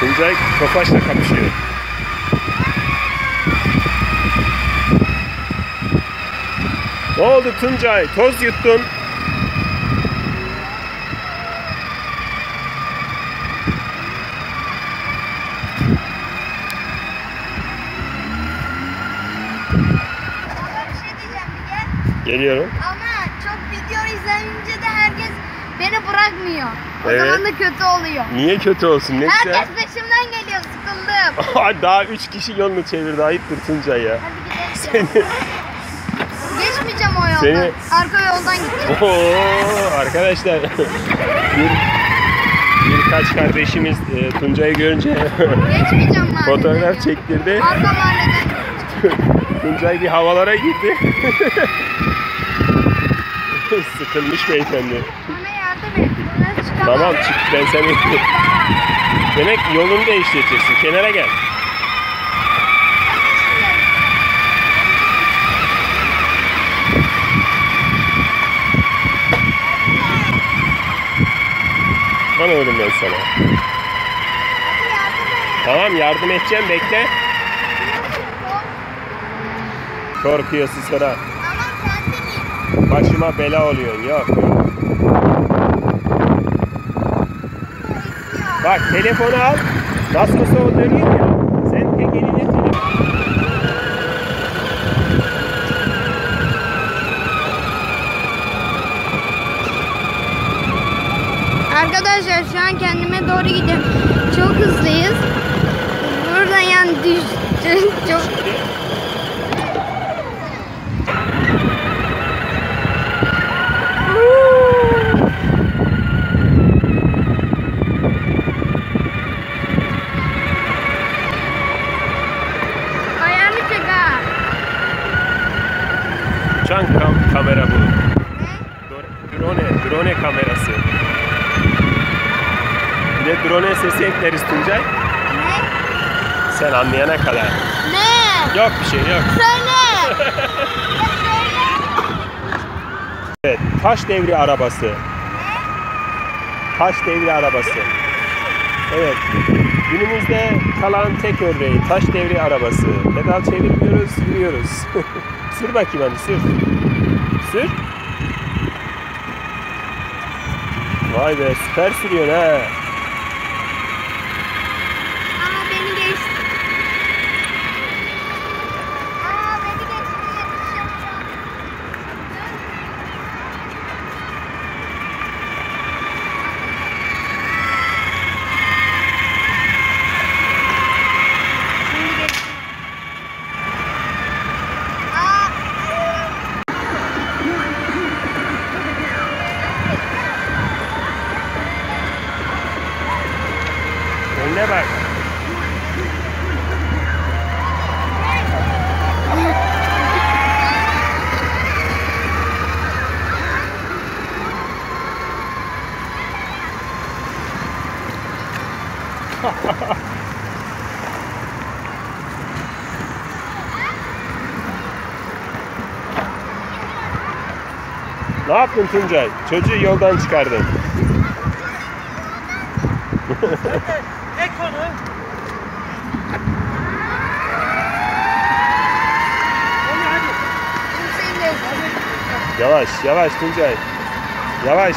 Tuncay Tofaş'la kapışıyor. Ne oldu Tuncay? Toz yuttun. Şey. Geliyorum. Ama izlenince de herkes beni bırakmıyor. O Evet. zaman da kötü oluyor. Niye kötü olsun? Ne güzel. Herkes peşimden geliyor sıkıldım. Daha üç kişi yolunu çevirdi. Ayıptır Tuncay ya. Hadi gidelim. Seni... Geçmeyeceğim o yoldan. Seni- Arka yoldan gideceğim. Oo, arkadaşlar. Bir, birkaç kardeşimiz e, Tuncay'ı görünce fotoğraf çektirdi. Arka mahalleden. Tuncay bir havalara gitti. Sıkılmış beyefendi. Bana yardım et. Ben çıkamam. Tamam çık ben seni... Demek yolunu değiştireceksin. Kenara gel. Bana oğlum ben sana. Tamam yardım edeceğim bekle. Korkuyorsun sonra. Ama sen de. Başıma bela oluyorsun. Yok yok. Bak telefonu al. Nasıl olsa o dönüyor ya. Sen tek eline telefon. Arkadaşlar şu an kendime doğru gidiyorum. Çok hızlıyız. Buradan yani düştü. Çok Drone, kamerası. Bir de drone sesi ekleriz Tuncay. Ne? Sen anlayana kadar. Ne? Yok bir şey yok. Söyle. Evet, taş devri arabası. Taş devri arabası. Evet. Günümüzde kalan tek örneği taş devri arabası. Pedal çevirmiyoruz, yürüyoruz. sür bakayım hadi sür. Sür. Vay be süper sürüyorsun ha. Ne yaptın Tuncay? Çocuğu yoldan çıkardın. Ek onu. Onu hadi. Kimseyi de ezdim. Yavaş, yavaş Tuncay. Yavaş.